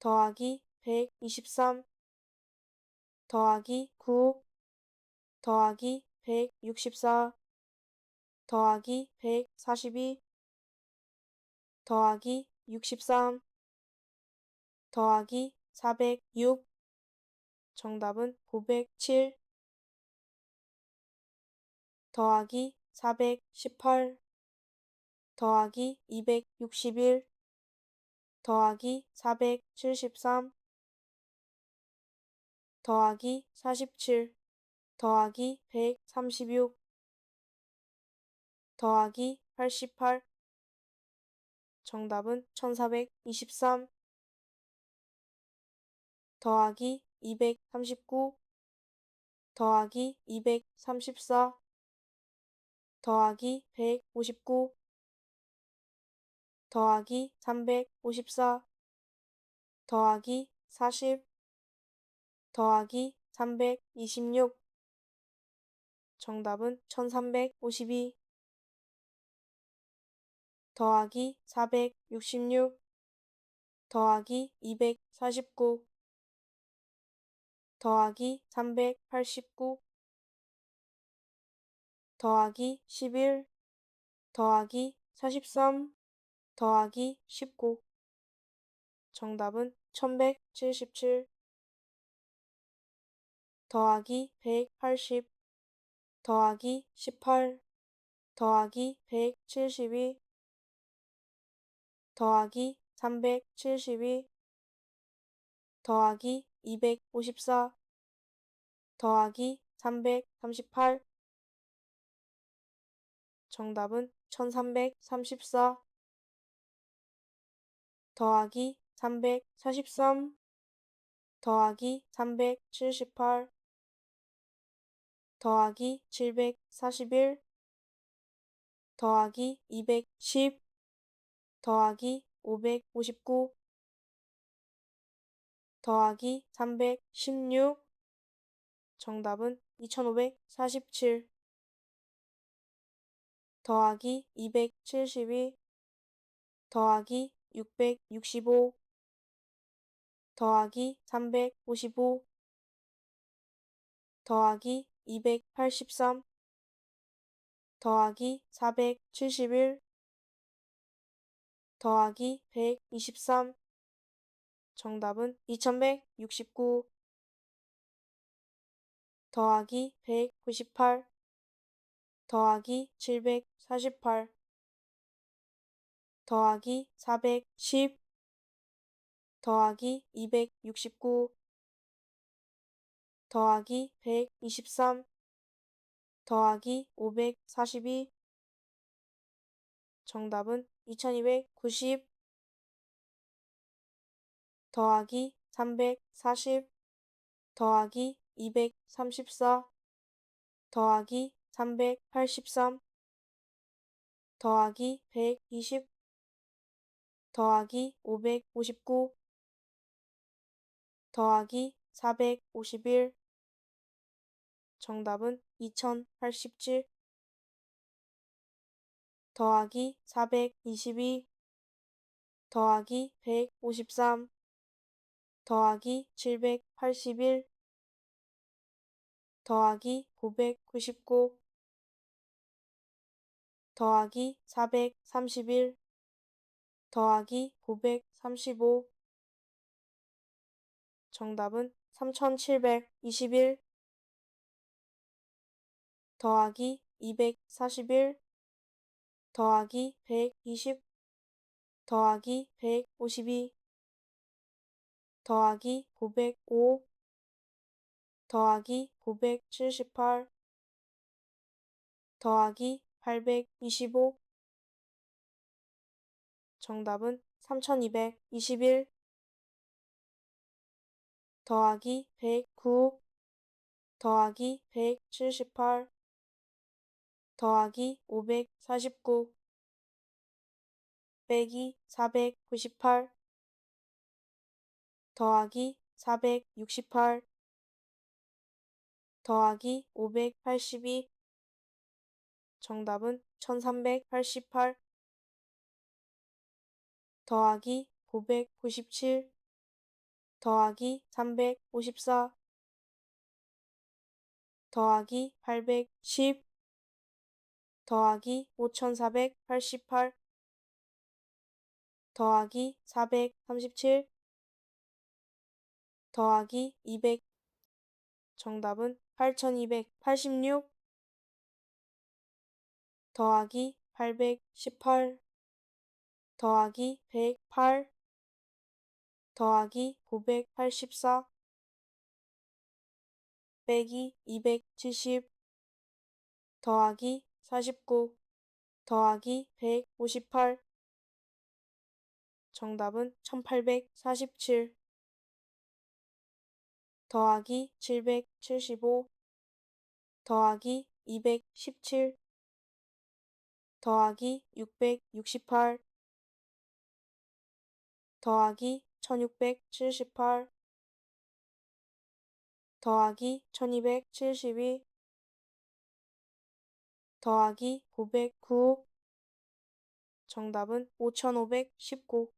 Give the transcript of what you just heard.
더하기 123 더하기 9 더하기 164 더하기 142 더하기 63 더하기 406 정답은 907 더하기 418 더하기 261 더하기 473 더하기 47 더하기 136 더하기 88 정답은 1423 더하기 239 더하기 234 더하기 159 더하기 354 더하기 40 더하기 326 정답은 1352 더하기 466 더하기 249 더하기 389 더하기 11 더하기 43 더하기 19 정답은 1177 더하기 180 더하기 18 더하기 172 더하기 372 더하기 254 더하기 338 정답은 1334 더하기 343 더하기 378 더하기 741 더하기 210 더하기 559 더하기 316 정답은 2547 더하기 272 더하기 665 더하기 355 더하기 283 더하기 471 더하기 123 정답은 2169 더하기 198 더하기 748 더하기 410 더하기 269 더하기 123 더하기 542 정답은 2290 더하기 340 더하기 234 더하기 383 더하기 120 더하기 559 더하기 451 정답은 2087 더하기 422 더하기 153 더하기 781 더하기 999 더하기 431 더하기 935 정답은 3721 더하기 241 더하기 120 더하기 152 더하기 905 더하기 978 더하기 825 정답은 3221 더하기 109 더하기 178 더하기 549 빼기 498 더하기 468 더하기 582 정답은 1388 더하기 997 더하기 354 더하기 810 더하기 5488 더하기 437 더하기 200 정답은 8286 더하기 818 더하기 108 더하기 984 빼기 270 더하기 49 더하기 158 정답은 1847 더하기 775 더하기 217 더하기 668 더하기 1678 더하기 1272 더하기 909 정답은 5519